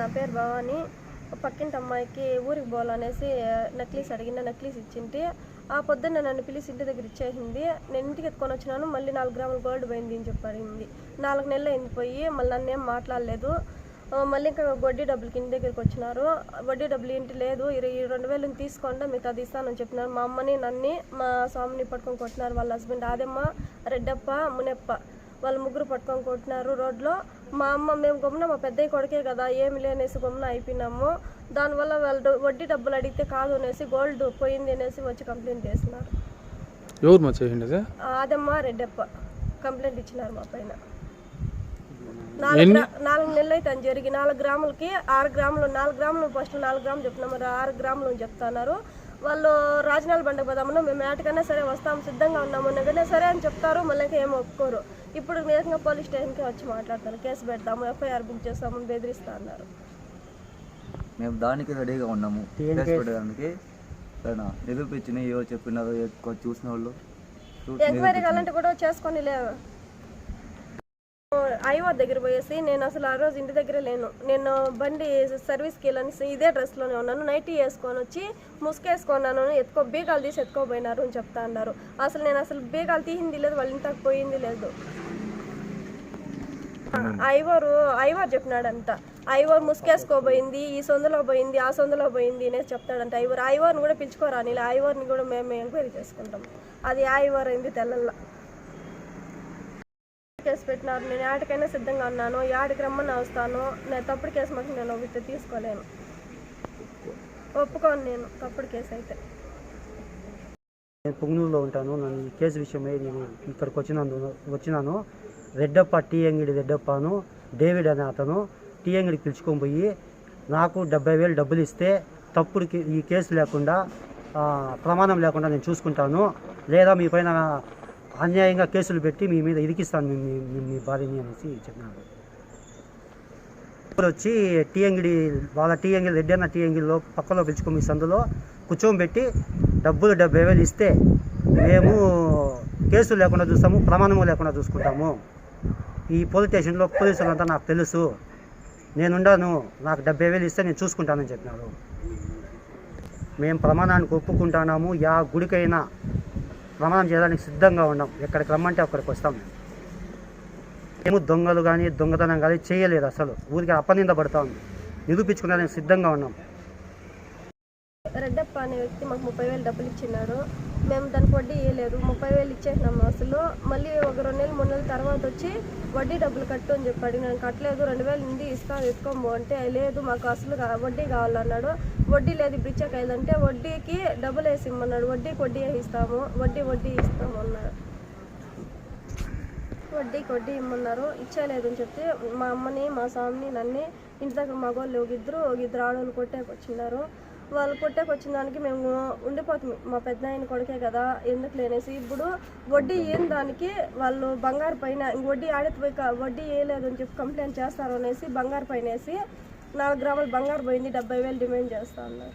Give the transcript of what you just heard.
నా పేరు భవాని. పక్కింటి అమ్మాయికి ఊరికి పోవాలనేసి నెక్లెస్ అడిగిన నెక్లెస్ ఇచ్చింటి ఆ పొద్దున్న నన్ను పిలిచి ఇంటి దగ్గర ఇచ్చేసింది. నేను ఇంటికి ఎత్తుకొని వచ్చినాను. మళ్ళీ నాలుగు గ్రాముల గోల్డ్ పోయింది అని చెప్పారింది. నాలుగు నెలలు అయింది పోయి మళ్ళీ నన్ను ఏం మాట్లాడలేదు. మళ్ళీ ఇంకా వడ్డీ డబ్బులకి ఇంటి దగ్గరికి వచ్చినారు. వడ్డీ డబ్బులు ఇంటి లేదు. ఇరవై ఈ రెండు వేలు తీసుకోండి మీకు అది ఇస్తానని చెప్పినారు. మా అమ్మని నన్ని మా స్వామిని పట్టుకొని కొట్టినారు వాళ్ళ హస్బెండ్ ఆదమ్మ రెడ్డప్ప మునెప్ప. వాళ్ళు ముగ్గురు పట్టుకొని కొట్టినారు రోడ్లో. మా అమ్మ మేము గమ్మున మా పెద్దయ్య కొడుకే కదా ఏమి లేనేసి గమ్మున అయిపోయినాము. దానివల్ల వాళ్ళు వడ్డీ డబ్బులు అడిగితే కాదు అనేసి గోల్డ్ పోయింది అనేసి వచ్చి కంప్లైంట్ చేసినారు ఎవరు మా ఆదమ్మ రెడ్డప్ప. కంప్లైంట్ ఇచ్చినారు మా పైన. నాలుగు నెలలు అయితే అని జరిగి నాలుగు గ్రాములకి ఆరు గ్రాములు నాలుగు గ్రాములు ఫస్ట్ నాలుగు గ్రాములు చెప్తున్నాం మరి ఆరు గ్రాములు చెప్తున్నారు వాళ్ళు రాజనాల బండకు పోదామన్నా మేము ఏటికన్నా సరే వస్తాం సిద్ధంగా ఉన్నాము అనగానే సరే అని చెప్తారు మళ్ళీ ఇంకా ఏం ఒప్పుకోరు. ఇప్పుడు నేరుగా పోలీస్ స్టేషన్కి వచ్చి మాట్లాడతారు కేసు పెడతాము ఎఫ్ఐఆర్ బుక్ చేస్తాము బెదిరిస్తా అన్నారు. మేము దానికి రెడీగా ఉన్నాము కేసు పెట్టడానికి. సరేనా? నిరూపించిన ఏవో చెప్పినారో ఎక్కువ చూసిన వాళ్ళు. ఎంక్వైరీ కావాలంటే కూడా చేసుకొని లేవు ఐవా దగ్గర పోయేసి నేను అసలు ఆ రోజు ఇంటి దగ్గర లేను. నేను బండి సర్వీస్కి వెళ్ళని ఇదే డ్రెస్లోనే ఉన్నాను. నైటీ వేసుకొని వచ్చి ముసుకేసుకున్నాను ఎత్తుకో బీగాలు తీసి ఎత్తుకోపోయినారు అని చెప్తా అన్నారు. అసలు నేను అసలు బీగాలు తీసింది లేదు వాళ్ళ ఇంతకు పోయింది లేదు. ఐవరు ఐవర్ చెప్పినాడంట. ఐవర్ ముసుకేసుకోబోయింది ఈ సొందులో పోయింది ఆ సొందులో పోయింది అనేసి చెప్తాడంట. ఐవర్ ఐవర్ని కూడా పిలుచుకోరా నీళ్ళు ఐవర్ని కూడా మేము ఎంక్వైరీ చేసుకుంటాం. అది ఐవర్ అయింది తెల్లల్లా. కేసు పెట్టినారు నేను యాడికైనా సిద్ధంగా ఉన్నాను యాడికి రమ్మని వస్తాను నేను తప్పుడు కేసు మాకు నేను ఒకటి తీసుకోలేను. ఒప్పుకోను నేను తప్పుడు కేసు అయితే. నేను పుంగనూరులో ఉంటాను నన్ను ఈ కేసు విషయమై నేను ఇక్కడికి వచ్చినందు వచ్చినాను. రెడ్డప్ప టీ అంగిడి రెడ్డప్పను డేవిడ్ అనే అతను టీ అంగిడికి పిలుచుకొని పోయి నాకు డెబ్బై వేలు డబ్బులు ఇస్తే తప్పుడు ఈ కేసు లేకుండా ప్రమాణం లేకుండా నేను చూసుకుంటాను. లేదా మీ పైన అన్యాయంగా కేసులు పెట్టి మీ మీద ఇరికిస్తాను మీ మీ- భార్యని అనేసి చెప్పినాడు. ఇప్పుడు వచ్చి టీఎంగిడి వాళ్ళ టీ రెడ్డి అన్న టీ అంగిడిలో పక్కలో పిలుచుకొని మీ సందులో కూర్చోబెట్టి డబ్బులు డెబ్బై వేలు ఇస్తే మేము కేసులు లేకుండా చూస్తాము ప్రమాణము లేకుండా చూసుకుంటాము. ఈ పోలీస్ స్టేషన్లో పోలీసులంతా నాకు తెలుసు. నేనుండాను నాకు డెబ్బై వేలు ఇస్తే నేను చూసుకుంటానని చెప్పినాడు. మేము ప్రమాణానికి ఒప్పుకుంటున్నాము. యా గుడికైనా ప్రమాణం చేయడానికి సిద్ధంగా ఉన్నాం. ఎక్కడికి రమ్మంటే అక్కడికి వస్తాం. మేము దొంగలు కానీ దొంగతనం కానీ చేయలేదు అసలు. ఊరికి అపనింద పడతా ఉంది. నిరూపించుకోవడానికి సిద్ధంగా ఉన్నాం. రెడ్డప్ప అనే వ్యక్తి మాకు ముప్పై వేలు డబ్బులు ఇచ్చినాడు. మేము దానికి వడ్డీ ఇవ్వలేదు ముప్పై వేలు ఇచ్చేసినాము అసలు. మళ్ళీ ఒక రెండు నెలలు మూడు నెలల తర్వాత వచ్చి వడ్డీ డబ్బులు కట్టు అని చెప్పాడు. నేను కట్టలేదు రెండు వేలు ఉంది ఇస్తా ఎత్తుకోము అంటే లేదు మాకు అసలు వడ్డీ కావాలన్నాడు. వడ్డీ లేదు ఇప్పుడు ఇచ్చాక వడ్డీకి డబ్బులు వేసి ఇమ్మన్నాడు వడ్డీకి వడ్డీ ఇస్తాము వడ్డీ వడ్డీ ఇస్తాము అన్నాడు వడ్డీకి వడ్డీ ఇమ్మన్నారు. ఇచ్చేయలేదు అని చెప్తే మా అమ్మని మా స్వామిని నన్ను ఇంటి దగ్గర మగవాళ్ళు ఒక ఇద్దరు ఒక ఇద్దరు ఆడవాళ్ళు కొట్టేకి వచ్చినారు వాళ్ళు కొట్టేకి వచ్చిన దానికి మేము ఉండిపోతాం. మా పెద్ద ఆయన కొడుకే కదా ఎందుకు లేనేసి. ఇప్పుడు వడ్డీ ఏం దానికి వాళ్ళు బంగారు పైన వడ్డీ ఆడిపోయి వడ్డీ వేయలేదు అని చెప్పి కంప్లైంట్ చేస్తారు అనేసి బంగారు పైన వేసి నాలుగు గ్రాములు బంగారు పోయింది డెబ్బై వేలు డిమాండ్ చేస్తా అన్నారు.